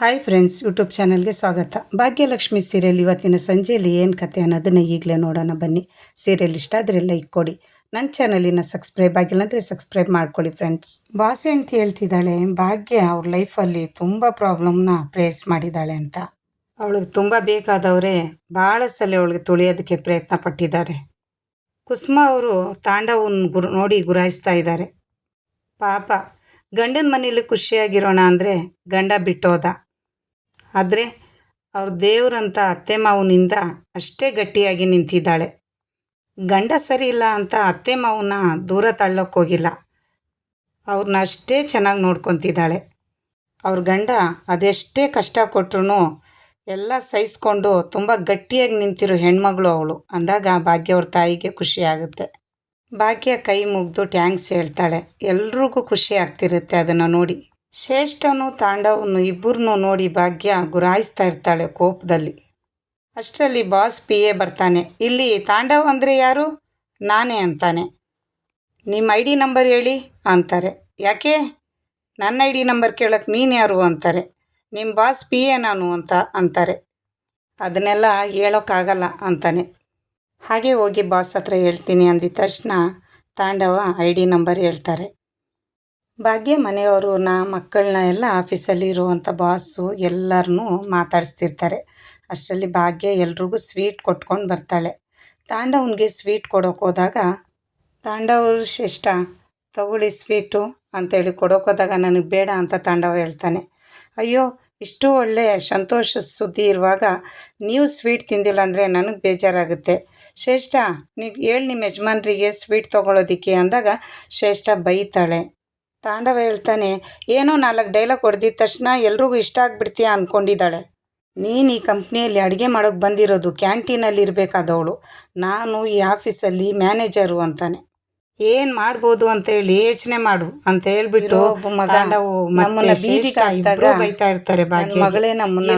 Hi friends, YouTube ಚಾನಲ್ಗೆ ಸ್ವಾಗತ. Bhagyalakshmi serial ಇವತ್ತಿನ ಸಂಜೆಯಲ್ಲಿ ಏನು ಕತೆ ಅನ್ನೋದನ್ನು ಈಗಲೇ ನೋಡೋಣ ಬನ್ನಿ. ಸೀರಿಯಲ್ ಇಷ್ಟ ಆದರೆ ಲೈಕ್ ಕೊಡಿ. ನನ್ನ ಚಾನಲಿನ ಸಬ್ಸ್ಕ್ರೈಬ್ ಆಗಿಲ್ಲ ಅಂದರೆ ಸಬ್ಸ್ಕ್ರೈಬ್ ಮಾಡ್ಕೊಳ್ಳಿ ಫ್ರೆಂಡ್ಸ್. ಬಾಸ್ ಹೆಂಡ್ತಿ ಹೇಳ್ತಿದ್ದಾಳೆ, ಭಾಗ್ಯ ಅವ್ರ ಲೈಫಲ್ಲಿ ತುಂಬ ಪ್ರಾಬ್ಲಮ್ನ ಫೇಸ್ ಮಾಡಿದ್ದಾಳೆ ಅಂತ. ಅವಳಿಗೆ ತುಂಬ ಬೇಕಾದವರೇ ಭಾಳ ಸಲ ಅವಳಿಗೆ ತುಳಿಯೋದಕ್ಕೆ ಪ್ರಯತ್ನ ಪಟ್ಟಿದ್ದಾರೆ. ಕುಸುಮ ಅವರು ತಾಂಡವನ್ನ ಗುರು, ನೋಡಿ ಗುರಾಯಿಸ್ತಾ ಇದ್ದಾರೆ. ಪಾಪ, ಗಂಡನ ಮನೇಲಿ ಖುಷಿಯಾಗಿರೋಣ ಅಂದರೆ ಗಂಡ ಬಿಟ್ಟೋದ. ಆದರೆ ಅವ್ರ ದೇವ್ರಂತ ಅತ್ತೆ ಮಾವನಿಂದ ಅಷ್ಟೇ ಗಟ್ಟಿಯಾಗಿ ನಿಂತಿದ್ದಾಳೆ. ಗಂಡ ಸರಿ ಇಲ್ಲ ಅಂತ ಅತ್ತೆ ಮಾವನ ದೂರ ತಳ್ಳೋಕ್ಕೋಗಿಲ್ಲ ಅವ್ರನ್ನ ಅಷ್ಟೇ ಚೆನ್ನಾಗಿ ನೋಡ್ಕೊತಿದ್ದಾಳೆ. ಅವ್ರ ಗಂಡ ಅದೆಷ್ಟೇ ಕಷ್ಟ ಕೊಟ್ರು ಎಲ್ಲ ಸಹಿಸ್ಕೊಂಡು ತುಂಬ ಗಟ್ಟಿಯಾಗಿ ನಿಂತಿರೋ ಹೆಣ್ಮಗಳು ಅವಳು. ಅಂದಾಗ ಭಾಗ್ಯ ಅವ್ರ ತಾಯಿಗೆ ಖುಷಿ ಆಗುತ್ತೆ. ಭಾಗ್ಯ ಕೈ ಮುಗಿದು ಟ್ಯಾಂಕ್ಸ್ ಹೇಳ್ತಾಳೆ. ಎಲ್ರಿಗೂ ಖುಷಿ ಆಗ್ತಿರುತ್ತೆ ಅದನ್ನು ನೋಡಿ. ಶ್ರೇಷ್ಠನು ತಾಂಡವನು ಇಬ್ಬರನ್ನೂ ನೋಡಿ ಭಾಗ್ಯ ಗುರಾಯಿಸ್ತಾ ಇರ್ತಾಳೆ ಕೋಪದಲ್ಲಿ. ಅಷ್ಟರಲ್ಲಿ ಬಾಸ್ ಪಿ ಎ ಬರ್ತಾನೆ. ಇಲ್ಲಿ ತಾಂಡವ್ ಅಂದರೆ ಯಾರು? ನಾನೇ ಅಂತಾನೆ. ನಿಮ್ಮ ಐ ಡಿ ನಂಬರ್ ಹೇಳಿ ಅಂತಾರೆ. ಯಾಕೆ? ನನ್ನ ಐ ಡಿ ನಂಬರ್ ಕೇಳಕ್ಕೆ ನೀನು ಯಾರು ಅಂತಾರೆ. ನಿಮ್ಮ ಬಾಸ್ ಪಿ ಎ ನಾನು ಅಂತ ಅಂತಾರೆ. ಅದನ್ನೆಲ್ಲ ಹೇಳೋಕ್ಕಾಗಲ್ಲ ಅಂತಾನೆ. ಹಾಗೆ ಹೋಗಿ ಬಾಸ್ ಹತ್ರ ಹೇಳ್ತೀನಿ ಅಂದಿದ ತಕ್ಷಣ ತಾಂಡವ ಐ ಡಿ ನಂಬರ್ ಹೇಳ್ತಾರೆ. ಭಾಗ್ಯ ಮನೆಯವ್ರನ್ನ ಮಕ್ಕಳನ್ನ ಎಲ್ಲ ಆಫೀಸಲ್ಲಿ ಇರುವಂಥ ಬಾಸು ಎಲ್ಲರನ್ನೂ ಮಾತಾಡಿಸ್ತಿರ್ತಾರೆ. ಅಷ್ಟರಲ್ಲಿ ಭಾಗ್ಯ ಎಲ್ರಿಗೂ ಸ್ವೀಟ್ ಕೊಟ್ಕೊಂಡು ಬರ್ತಾಳೆ. ತಾಂಡವನಿಗೆ ಸ್ವೀಟ್ ಕೊಡೋಕೆ ಹೋದಾಗ, ತಾಂಡವರು ಶ್ರೇಷ್ಠ, ತಗೊಳ್ಳಿ ಸ್ವೀಟು ಅಂತೇಳಿ ಕೊಡೋಕೆ ಹೋದಾಗ ನನಗೆ ಬೇಡ ಅಂತ ತಾಂಡವ ಹೇಳ್ತಾನೆ. ಅಯ್ಯೋ, ಇಷ್ಟು ಒಳ್ಳೆ ಸಂತೋಷ ಸುದ್ದಿ ಇರುವಾಗ ನೀವು ಸ್ವೀಟ್ ತಿಂದಿಲ್ಲ ಅಂದರೆ ನನಗೆ ಬೇಜಾರಾಗುತ್ತೆ. ಶ್ರೇಷ್ಠ ನೀವು ಹೇಳಿ ನಿಮ್ಮ ಯಜಮಾನ್ರಿಗೆ ಸ್ವೀಟ್ ತೊಗೊಳೋದಿಕ್ಕೆ ಅಂದಾಗ ಶ್ರೇಷ್ಠ ಬೈತಾಳೆ. ತಾಂಡವ ಹೇಳ್ತಾನೆ ಏನೋ ನಾಲ್ಕು ಡೈಲಾಗ್ ಹೊಡೆದಿದ ತಕ್ಷಣ ಎಲ್ರಿಗೂ ಇಷ್ಟ ಆಗಿಬಿಡ್ತೀಯ ಅಂದ್ಕೊಂಡಿದ್ದಾಳೆ ನೀನು ಈ ಕಂಪ್ನಿಯಲ್ಲಿ ಅಡುಗೆ ಮಾಡೋಕ್ಕೆ ಬಂದಿರೋದು ಕ್ಯಾಂಟೀನಲ್ಲಿ ಇರಬೇಕಾದವಳು. ನಾನು ಈ ಆಫೀಸಲ್ಲಿ ಮ್ಯಾನೇಜರು ಅಂತಾನೆ. ಏನು ಮಾಡ್ಬೋದು ಅಂತೇಳಿ ಯೋಚನೆ ಮಾಡು ಅಂತ ಹೇಳ್ಬಿಟ್ಟು ಮಗಾಂಡವು ನಮ್ಮನ್ನ ಬೀದಿ ಕಾಯಿ ಬೈತಾ ಇರ್ತಾರೆ ಬಾಕಿ ಮಗಳೇ ನಮ್ಮನ್ನ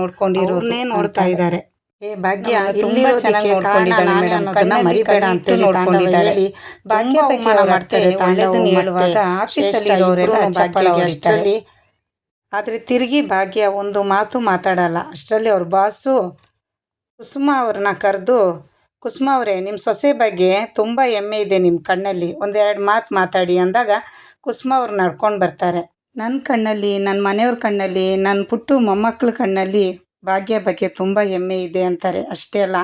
ನೋಡ್ಕೊಂಡಿರೋನೇ ನೋಡ್ತಾ ಇದ್ದಾರೆ. ಏ ಭಾಗ್ಯ ತುಂಬಾ ಚೆನ್ನಾಗಿ ನೋಡ್ಕೊಂಡಿದ್ದಾಳೆ ಅನ್ನೋದನ್ನ ಮರಿಬೇಡ ಅಂತ ನೋಡ್ಕೊಂಡಿದ್ದಾಳೆ. ಭಾಗ್ಯ ಅವಮಾನ ಮಾಡ್ತಾರೆ ತಾಂಡವನ್ನ ಹೇಳುವಾಗ ಆಫೀಸಲ್ಲಿ ಇರೋರೆಲ್ಲ ಭಾಗ್ಯಗೆ ಹೊಡಿತಾರೆ. ಆದರೆ ತಿರುಗಿ ಭಾಗ್ಯ ಒಂದು ಮಾತು ಮಾತಾಡಲ್ಲ. ಅಷ್ಟರಲ್ಲಿ ಅವ್ರ ಬಾಸು ಕುಸುಮ ಅವ್ರನ್ನ ಕರೆದು ಕುಸುಮ ಅವರೇ ನಿಮ್ಮ ಸೊಸೆ ಬಗ್ಗೆ ತುಂಬ ಹೆಮ್ಮೆ ಇದೆ ನಿಮ್ಮ ಕಣ್ಣಲ್ಲಿ. ಒಂದೆರಡು ಮಾತು ಮಾತಾಡಿ ಅಂದಾಗ ಕುಸುಮ ಅವ್ರು ನಡ್ಕೊಂಡು ಬರ್ತಾರೆ. ನನ್ನ ಕಣ್ಣಲ್ಲಿ ನನ್ನ ಮನೆಯವ್ರ ಕಣ್ಣಲ್ಲಿ ನನ್ನ ಪುಟ್ಟು ಮೊಮ್ಮಕ್ಕಳ ಕಣ್ಣಲ್ಲಿ ಭಾಗ್ಯ ಬಗ್ಗೆ ತುಂಬ ಹೆಮ್ಮೆ ಇದೆ ಅಂತಾರೆ. ಅಷ್ಟೇ ಅಲ್ಲ,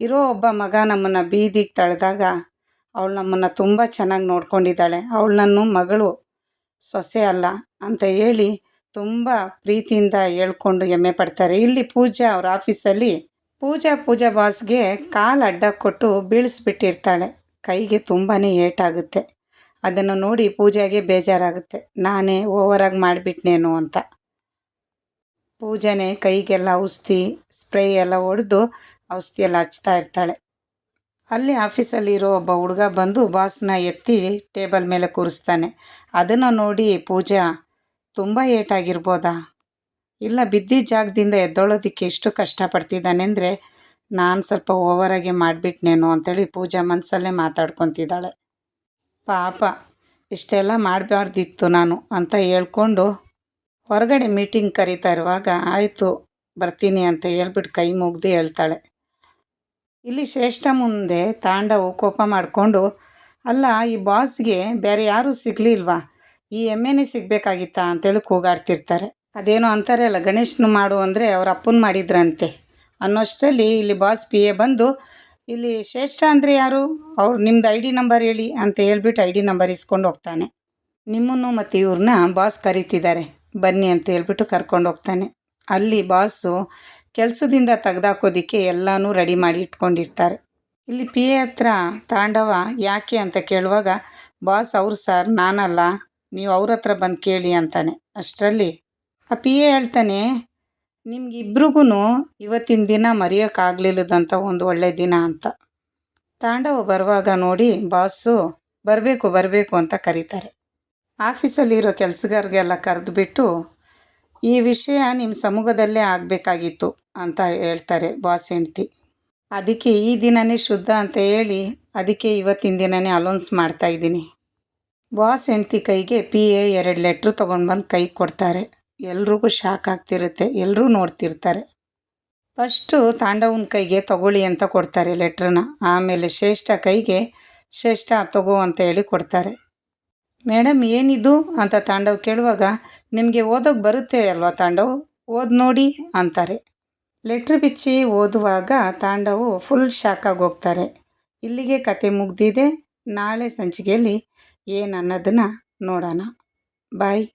ಇರೋ ಒಬ್ಬ ಮಗ ನಮ್ಮನ್ನು ಬೀದಿಗೆ ತಳೆದಾಗ ಅವಳು ನಮ್ಮನ್ನು ತುಂಬ ಚೆನ್ನಾಗಿ ನೋಡ್ಕೊಂಡಿದ್ದಾಳೆ. ಅವಳು ನನ್ನ ಮಗಳು ಸೊಸೆ ಅಲ್ಲ ಅಂತ ಹೇಳಿ ತುಂಬ ಪ್ರೀತಿಯಿಂದ ಹೇಳ್ಕೊಂಡು ಹೆಮ್ಮೆ ಪಡ್ತಾರೆ. ಇಲ್ಲಿ ಪೂಜಾ ಅವ್ರ ಆಫೀಸಲ್ಲಿ ಪೂಜಾ ಪೂಜಾ ಬಾಸ್ಗೆ ಕಾಲು ಅಡ್ಡ ಕೊಟ್ಟು ಬೀಳಿಸ್ಬಿಟ್ಟಿರ್ತಾಳೆ. ಕೈಗೆ ತುಂಬಾ ಏಟಾಗುತ್ತೆ. ಅದನ್ನು ನೋಡಿ ಪೂಜಾಗೆ ಬೇಜಾರಾಗುತ್ತೆ. ನಾನೇ ಓವರಾಗಿ ಮಾಡಿಬಿಟ್ನೇನು ಅಂತ. ಪೂಜಾನೆ, ಕೈಗೆಲ್ಲ ಔಷಧಿ, ಸ್ಪ್ರೇ ಎಲ್ಲ ಹೊಡೆದು ಔಷಧಿ ಎಲ್ಲ ಹಚ್ತಾ ಇರ್ತಾಳೆ. ಅಲ್ಲಿ ಆಫೀಸಲ್ಲಿರೋ ಒಬ್ಬ ಹುಡುಗ ಬಂದು ಬಾಸ್ನ ಎತ್ತಿ ಟೇಬಲ್ ಮೇಲೆ ಕೂರಿಸ್ತಾನೆ. ಅದನ್ನು ನೋಡಿ ಪೂಜಾ, ತುಂಬ ಏಟಾಗಿರ್ಬೋದಾ? ಇಲ್ಲ ಬಿದ್ದಿದ್ದ ಜಾಗದಿಂದ ಎದ್ದೊಳೋದಕ್ಕೆ ಎಷ್ಟು ಕಷ್ಟಪಡ್ತಿದ್ದಾನೆ ಅಂದರೆ ನಾನು ಸ್ವಲ್ಪ ಓವರಾಗಿ ಮಾಡಿಬಿಟ್ನೇನೋ ಅಂಥೇಳಿ ಪೂಜಾ ಮನಸ್ಸಲ್ಲೇ ಮಾತಾಡ್ಕೊತಿದ್ದಾಳೆ. ಪಾಪ, ಇಷ್ಟೆಲ್ಲ ಮಾಡಬಾರ್ದಿತ್ತು ನಾನು ಅಂತ ಹೇಳ್ಕೊಂಡು ಹೊರಗಡೆ ಮೀಟಿಂಗ್ ಕರೀತಾ ಇರುವಾಗ, ಆಯಿತು, ಬರ್ತೀನಿ ಅಂತ ಹೇಳ್ಬಿಟ್ಟು ಕೈ ಮುಗ್ದು ಹೇಳ್ತಾಳೆ. ಇಲ್ಲಿ ಶ್ರೇಷ್ಠ ಮುಂದೆ ತಾಂಡವು ಕೋಪ ಮಾಡಿಕೊಂಡು, ಅಲ್ಲ, ಈ ಬಾಸ್ಗೆ ಬೇರೆ ಯಾರೂ ಸಿಗಲಿಲ್ವಾ? ಈ ಎಮ್ಮೆನೇ ಸಿಗಬೇಕಾಗಿತ್ತಾ? ಅಂತೇಳಿ ಕೂಗಾಡ್ತಿರ್ತಾರೆ. ಅದೇನೋ ಅಂತಾರೆ ಅಲ್ಲ, ಗಣೇಶನ ಮಾಡು ಅಂದರೆ ಅವ್ರ ಅಪ್ಪನ ಮಾಡಿದ್ರಂತೆ. ಅನ್ನೋಷ್ಟರಲ್ಲಿ ಇಲ್ಲಿ ಬಾಸ್ ಪಿ ಎ ಬಂದು, ಇಲ್ಲಿ ಶ್ರೇಷ್ಠ ಅಂದರೆ ಯಾರು? ಅವ್ರು ನಿಮ್ದು ಐ ಡಿ ನಂಬರ್ ಹೇಳಿ ಅಂತ ಹೇಳ್ಬಿಟ್ಟು ಐ ಡಿ ನಂಬರ್ ಇಸ್ಕೊಂಡು ಹೋಗ್ತಾನೆ. ನಿಮ್ಮನ್ನು ಮತ್ತು ಇವ್ರನ್ನ ಬಾಸ್ ಕರೀತಿದ್ದಾರೆ. ಬನ್ನಿ ಅಂತ ಹೇಳ್ಬಿಟ್ಟು ಕರ್ಕೊಂಡು ಹೋಗ್ತಾನೆ. ಅಲ್ಲಿ ಬಾಸು ಕೆಲಸದಿಂದ ತೆಗ್ದಾಕೋದಿಕ್ಕೆ ಎಲ್ಲನೂ ರೆಡಿ ಮಾಡಿ ಇಟ್ಕೊಂಡಿರ್ತಾರೆ. ಇಲ್ಲಿ ಪಿ ಎ ಹತ್ರ ತಾಂಡವ ಯಾಕೆ ಅಂತ ಕೇಳುವಾಗ, ಬಾಸ್, ಅವ್ರು ಸರ್, ನಾನಲ್ಲ, ನೀವು ಅವ್ರ ಹತ್ರ ಬಂದು ಕೇಳಿ ಅಂತಾನೆ. ಅಷ್ಟರಲ್ಲಿ ಆ ಪಿ ಎ ಹೇಳ್ತಾನೆ ನಿಮ್ಗಿಬ್ರಿಗೂ ಇವತ್ತಿನ ದಿನ ಮರೆಯೋಕ್ಕಾಗಲಿಲ್ಲದಂಥ ಒಂದು ಒಳ್ಳೆಯ ದಿನ ಅಂತ. ತಾಂಡವ ಬರುವಾಗ ನೋಡಿ ಬಾಸು, ಬರಬೇಕು ಬರಬೇಕು ಅಂತ ಕರೀತಾರೆ. ಆಫೀಸಲ್ಲಿರೋ ಕೆಲಸಗಾರಿಗೆಲ್ಲ ಕರೆದುಬಿಟ್ಟು, ಈ ವಿಷಯ ನಿಮ್ಮ ಸಮೂಹದಲ್ಲೇ ಆಗಬೇಕಾಗಿತ್ತು ಅಂತ ಹೇಳ್ತಾರೆ ಬಾಸ್ ಹೆಂಡ್ತಿ. ಅದಕ್ಕೆ ಈ ದಿನನೇ ಶುದ್ಧ ಅಂತ ಹೇಳಿ, ಅದಕ್ಕೆ ಇವತ್ತಿನ ದಿನನೇ ಅಲೌನ್ಸ್ ಮಾಡ್ತಾಯಿದ್ದೀನಿ ಬಾಸ್ ಹೆಂಡ್ತಿ ಕೈಗೆ ಪಿ ಎ ಎರಡು ಲೆಟ್ರು ತೊಗೊಂಡು ಬಂದು ಕೈ ಕೊಡ್ತಾರೆ. ಎಲ್ರಿಗೂ ಶಾಕ್ ಆಗ್ತಿರುತ್ತೆ ಎಲ್ಲರೂ ನೋಡ್ತಿರ್ತಾರೆ. ಫಸ್ಟು ತಾಂಡವನ ಕೈಗೆ ತಗೊಳ್ಳಿ ಅಂತ ಕೊಡ್ತಾರೆ ಲೆಟ್ರನ್ನ. ಆಮೇಲೆ ಶ್ರೇಷ್ಠ ಕೈಗೆ, ಶ್ರೇಷ್ಠ, ತಗೋ ಅಂತ ಹೇಳಿ ಕೊಡ್ತಾರೆ. ಮೇಡಮ್ ಏನಿದು? ಅಂತ ತಾಂಡವ್ ಕೇಳುವಾಗ, ನಿಮಗೆ ಓದೋಕೆ ಬರುತ್ತೆ ಅಲ್ವಾ ತಾಂಡವ್? ಓದಿ ನೋಡಿ ಅಂತಾರೆ. ಲೆಟ್ರ್ ಬಿಚ್ಚಿ ಓದುವಾಗ ತಾಂಡವು ಫುಲ್ ಶಾಕ್ ಆಗಿ ಹೋಗ್ತಾರೆ. ಇಲ್ಲಿಗೆ ಕತೆ ಮುಗ್ದಿದೆ. ನಾಳೆ ಸಂಚಿಕೆಯಲ್ಲಿ ಏನನ್ನೋದನ್ನು ನೋಡೋಣ. ಬಾಯ್.